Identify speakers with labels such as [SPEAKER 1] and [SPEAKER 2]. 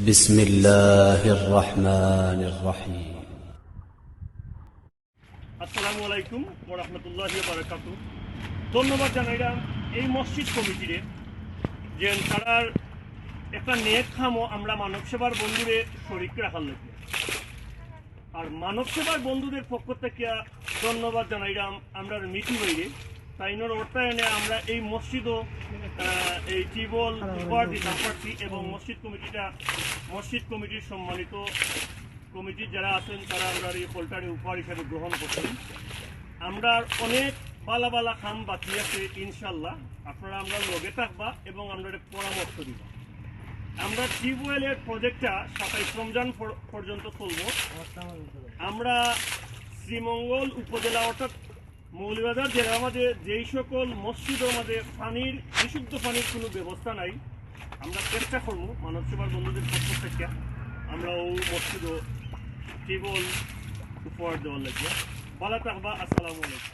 [SPEAKER 1] بسم الله الرحمن الرحيم
[SPEAKER 2] আসসালামু আলাইকুম ওরহমতুল্লাহি বারাকাতু ধন্যবাদ জানাইলাম এই মসজিদ কমিটিরে যে তারার একটা নেক খামও আমরা মানব সেবার বন্ধুরে শরিক রাখার লাগে আর মানব সেবার বন্ধুদের পক্ষ থেকে ধন্যবাদ জানাইলাম আমরা মিটি বাইরে তাইনোর অর্থায়নে আমরা এই মসজিদও এই টিবল উপহার দিতাম পারছি এবং মসজিদ কমিটিটা মসজিদ কমিটির সম্মানিত কমিটির যারা আছেন তারা আমরা এই পোল্টারি উপহার হিসাবে গ্রহণ করছেন আমরা অনেক বালা বালা খাম বাকি আছে ইনশাল্লাহ আপনারা আমরা লগে থাকবা এবং আমরা পরামর্শ দিব। আমরা টিউবওয়েলের প্রজেক্টটা সাতাইশ রমজান পর্যন্ত চলব। আমরা শ্রীমঙ্গল উপজেলা অর্থাৎ মৌলবাজার জেলা আমাদের যেই সকল মসজিদ আমাদের পানির, বিশুদ্ধ পানির কোনো ব্যবস্থা নাই। আমরা চেষ্টা করব মানব সেবার বন্ধুদের পক্ষ থেকে আমরা ও মসজিদও টিউবওয়েল উপহার দেওয়ার লাগিয়া ভালো থাকবা আসসালামু আলাইকুম।